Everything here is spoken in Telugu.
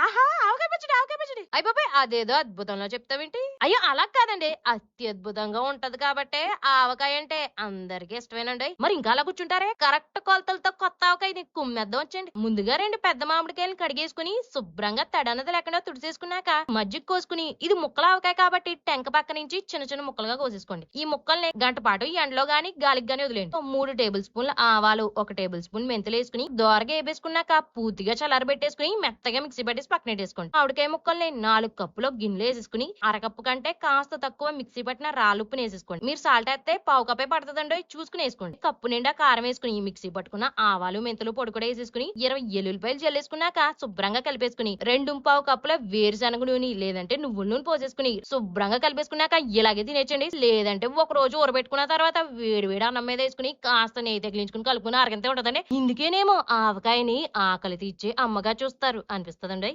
ఆహా ఆవకాయ పచ్చడి ఆవకాయ పచ్చడి. అయ్య బాబాయ్ అదేదో అద్భుతంలో చెప్తావేంటి? అయ్యో అలా కాదండి. అతి అద్భుతంగా ఉంటది కాబట్టే ఆవకాయ అంటే అందరికీ ఇష్టమేనండి. మరి ఇంకా అలా కూర్చుంటారే? కరెక్ట్ కొలతలతో కొత్త ఆవకాయ కుమ్మెద్దం వచ్చండి ముందుగా రెండు పెద్ద మామిడికాయలు కడిగేసుకుని శుభ్రంగా తడనది లేకుండా తుడిసేసుకున్నాక మజ్జిగ కోసుకుని ఇది ముక్కల ఆవకాయ కాబట్టి టెంక పక్క నుంచి చిన్న చిన్న ముక్కలుగా కోసేసుకోండి. ఈ ముక్కల్ని గంట పాటు ఎండలో గాని గాలికి గాని వదిలేండి మూడు టేబుల్ స్పూన్ల ఆవాలు ఒక టేబుల్ స్పూన్ మెంతులు వేసుకుని దోరగా వేపేసుకున్నాక పూర్తిగా చల్లారబెట్టేసుకుని మెత్తగా మిక్సీ పట్టేసి పక్కన పెట్టేసుకోండి. ఆవిడకాయ ముక్కల్ని నాలుగు కప్పులో గిన్నెలు వేసేసుకుని అరకప్పు కంటే కాస్త తక్కువ మిక్సీ పట్టిన రాలుప్పుని వేసేసుకోండి. మీరు సాల్ట్ వేస్తే పావు కప్పే పడుతుందండి చూసుకుని వేసుకోండి. కప్పు నిండా కారం వేసుకుని ఈ మిక్సీ పట్టుకున్న ఆవాలు మెంతులు పొడి కూడా వేసేసుకుని ఇరవై ఎల్లుల్లిపాయలు చెల్లేసుకున్నాక శుభ్రంగా కలిపేసుకుని రెండు పావు కప్పుల వేరుశనగ నూనె లేదంటే నువ్వు నూనె పోసేసుకుని శుభ్రంగా కలిపేసుకున్నాక ఇలాగే తినేచండి లేదంటే ఒక రోజు ఊరబెట్టుకున్న తర్వాత వేడి వేడి అన్నం మీద వేసుకుని కాస్త నెయ్యి తగిలించుకుని కలుపుకుని అరగంతే ఉంటదండి. ఇందుకేనేమో ఆవకాయని ఆకలి తీర్చే అమ్మగా చూస్తారు. అనిపిస్తదండి.